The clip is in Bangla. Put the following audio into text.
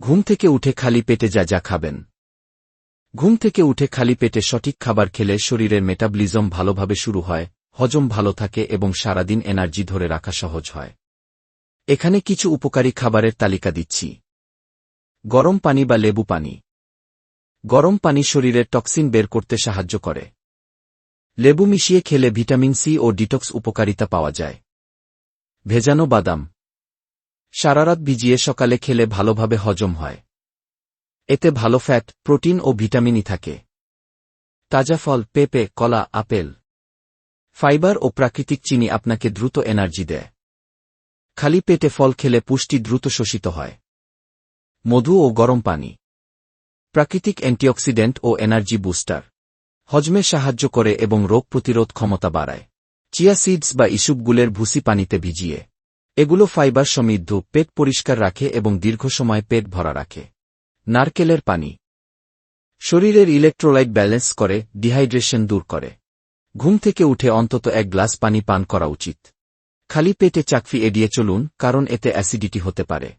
ঘুম থেকে উঠে খালি পেটে যা যা খাবেন। ঘুম থেকে উঠে খালি পেটে সঠিক খাবার খেলে শরীরের মেটাবলিজম ভালোভাবে শুরু হয়, হজম ভালো থাকে এবং সারাদিন এনার্জি ধরে রাখা সহজ হয়। এখানে কিছু উপকারী খাবারের তালিকা দিচ্ছি। গরম পানি বা লেবু পানি। গরম পানি শরীরের টক্সিন বের করতে সাহায্য করে। লেবু মিশিয়ে খেলে ভিটামিন সি ও ডিটক্স উপকারিতা পাওয়া যায়। ভেজানো বাদাম। সারারাত ভিজিয়ে সকালে খেলে ভালোভাবে হজম হয়। এতে ভালো ফ্যাট, প্রোটিন ও ভিটামিনই থাকে। তাজা ফল, পেঁপে, কলা, আপেল, ফাইবার ও প্রাকৃতিক চিনি আপনাকে দ্রুত এনার্জি দেয়। খালি পেটে ফল খেলে পুষ্টি দ্রুত শোষিত হয়। মধু ও গরম পানি। প্রাকৃতিক অ্যান্টিঅক্সিডেন্ট ও এনার্জি বুস্টার। হজমে সাহায্য করে এবং রোগ প্রতিরোধ ক্ষমতা বাড়ায়। চিয়া সিডস বা ইসুপগুলের ভুসি পানিতে ভিজিয়ে। এগুলো ফাইবার সমৃদ্ধ, পেট পরিষ্কার রাখে এবং দীর্ঘ সময় পেট ভরা রাখে। নারকেলের পানি। শরীরের ইলেকট্রোলাইট ব্যালেন্স করে ডিহাইড্রেশন দূর করে। ঘুম থেকে উঠে অন্তত এক গ্লাস পানি পান করা উচিত। খালি পেটে চাকফি এড়িয়ে চলুন, কারণ এতে অ্যাসিডিটি হতে পারে।